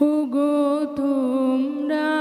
ওগো তোমরা